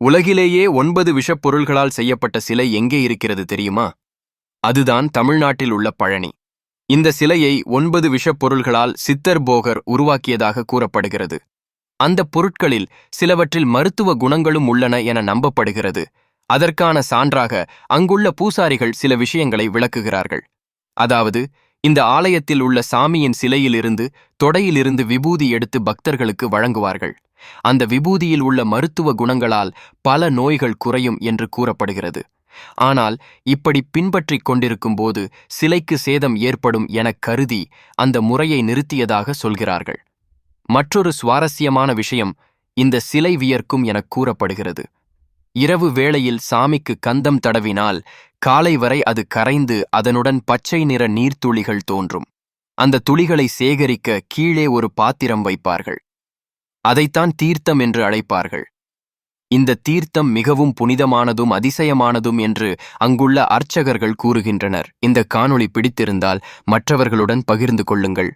உலகிலேயே ஒன்பது விஷப் பொருள்களால் செய்யப்பட்ட சிலை எங்கே இருக்கிறது தெரியுமா? அதுதான் தமிழ்நாட்டில் உள்ள பழனி. இந்த சிலையை ஒன்பது விஷப் பொருள்களால் சித்தர் போகர் உருவாக்கியதாக கூறப்படுகிறது. அந்த பொருட்களில் சிலவற்றில் மருத்துவ குணங்களும் உள்ளன என நம்பப்படுகிறது. அதற்கான சான்றாக அங்குள்ள பூசாரிகள் சில விஷயங்களை விளக்குகிறார்கள். அதாவது இந்த ஆலயத்தில் உள்ள சாமியின் சிலையிலிருந்து தொடையிலிருந்து விபூதி எடுத்து பக்தர்களுக்கு வழங்குவார்கள். அந்த விபூதியில் உள்ள மருத்துவ குணங்களால் பல நோய்கள் குறையும் என்று கூறப்படுகிறது. ஆனால் இப்படி பின்பற்றிக் கொண்டிருக்கும் போது சிலைக்கு சேதம் ஏற்படும் எனக் கருதி அந்த முறையை நிறுத்தியதாக சொல்கிறார்கள். மற்றொரு சுவாரஸ்யமான விஷயம் இந்த சிலை வியர்க்கும் எனக் கூறப்படுகிறது. இரவு வேளையில் சாமிக்கு கந்தம் தடவினால் காலை வரை அது கரைந்து அதனுடன் பச்சை நிற நீர்த்துளிகள் தோன்றும். அந்த துளிகளை சேகரிக்க கீழே ஒரு பாத்திரம் வைப்பார்கள். அதைத்தான் தீர்த்தம் என்று அழைப்பார்கள். இந்த தீர்த்தம் மிகவும் புனிதமானதும் அதிசயமானதும் என்று அங்குள்ள அர்ச்சகர்கள் கூறுகின்றனர். இந்த காணொளி பிடித்திருந்தால் மற்றவர்களுடன் பகிர்ந்து கொள்ளுங்கள்.